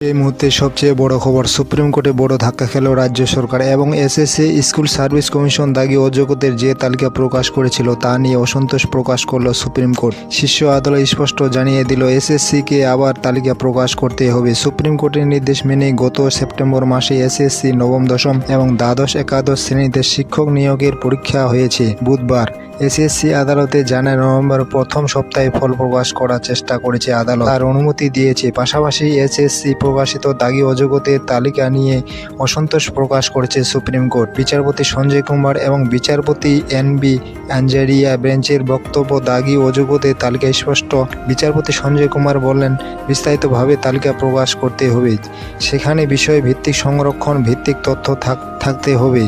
এই মুহূর্তে সবচেয়ে বড় খবর, সুপ্রিম কোর্টে বড় ধাক্কা খেল রাজ্য সরকার এবং এসএসসি স্কুল সার্ভিস কমিশন দাগি অযোগ্যদের যে তালিকা প্রকাশ করেছিল তা নিয়ে অসন্তোষ প্রকাশ করল সুপ্রিম কোর্ট। শীর্ষ আদালত স্পষ্ট জানিয়ে দিল এসএসসিকে আবার তালিকা প্রকাশ করতে হবে। সুপ্রিম কোর্টের নির্দেশ মেনে গত সেপ্টেম্বর মাসে এসএসসি নবম, দশম এবং দ্বাদশ, একাদশ শ্রেণীতে শিক্ষক নিয়োগের পরীক্ষা হয়েছে বুধবার। এসএসসি আদালতে জানায় নভেম্বর প্রথম সপ্তাহে ফল প্রকাশ করার চেষ্টা করেছে আদালত। তার অনুমতি দিয়েছে। পাশাপাশি এসএসসি প্রকাশিত দাগি অযোগ্যদের তালিকা নিয়ে অসন্তোষ প্রকাশ করেছে সুপ্রিম কোর্ট। বিচারপতি সঞ্জয় কুমার এবং বিচারপতি এন বি আঞ্জারিয়া বেঞ্চের বক্তব্য দাগি অযোগ্যদের তালিকা স্পষ্ট। বিচারপতি সঞ্জয় কুমার বললেন, বিস্তারিতভাবে তালিকা প্রকাশ করতে হবে। সেখানে বিষয় ভিত্তিক সংরক্ষণ, ভিত্তিক তথ্য থাক- থাকতে হবে।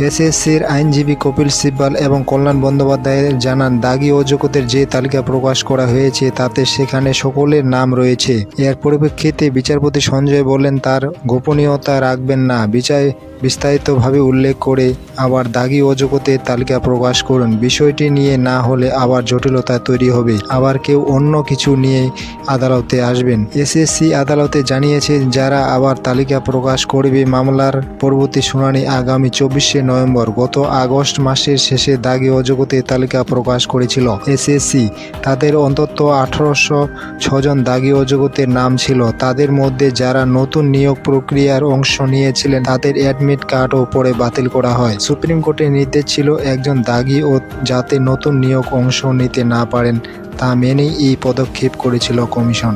এসএসসির আইনজীবী কপিল সিব্বাল এবং কল্যাণ বন্দ্যোপাধ্যায় জানান, দাগি অযোগ্যদের যে তালিকা প্রকাশ করা হয়েছে, তাতে সেখানে সকলের নাম রয়েছে। এর পরিপ্রেক্ষিতে বিচারপতি সঞ্জয় বলেন, তার গোপনীয়তা রাখবেন না। বিচার বিস্তারিতভাবে উল্লেখ করে আবার দাগি অযোগ্যদের তালিকা প্রকাশ করুন। বিষয়টি নিয়ে না হলে আবার জটিলতা তৈরি হবে। আবার কেউ অন্য কিছু নিয়ে আদালতে আসবেন। এসএসসি আদালতে জানিয়েছে যারা আবার তালিকা প্রকাশ করবে মামলার পরবর্তী শুনানি আগামী চব্বিশে নভেম্বর, গত আগস্ট মাসের শেষে দাগি অযোগ্যদের তালিকা প্রকাশ করেছিল এসএসসি। তাদের অন্তত আঠারোশো ছজন দাগি অযোগ্যদের নাম ছিল। তাদের মধ্যে যারা নতুন নিয়োগ প্রক্রিয়ার অংশ নিয়েছিলেন, তাদের অ্যাডমিট কার্ডও পরে বাতিল করা হয়। সুপ্রিম কোর্টের নির্দেশ ছিল একজন দাগি ও যাতে নতুন নিয়োগ অংশ নিতে না পারেন, তা মেনেই এই পদক্ষেপ করেছিল কমিশন।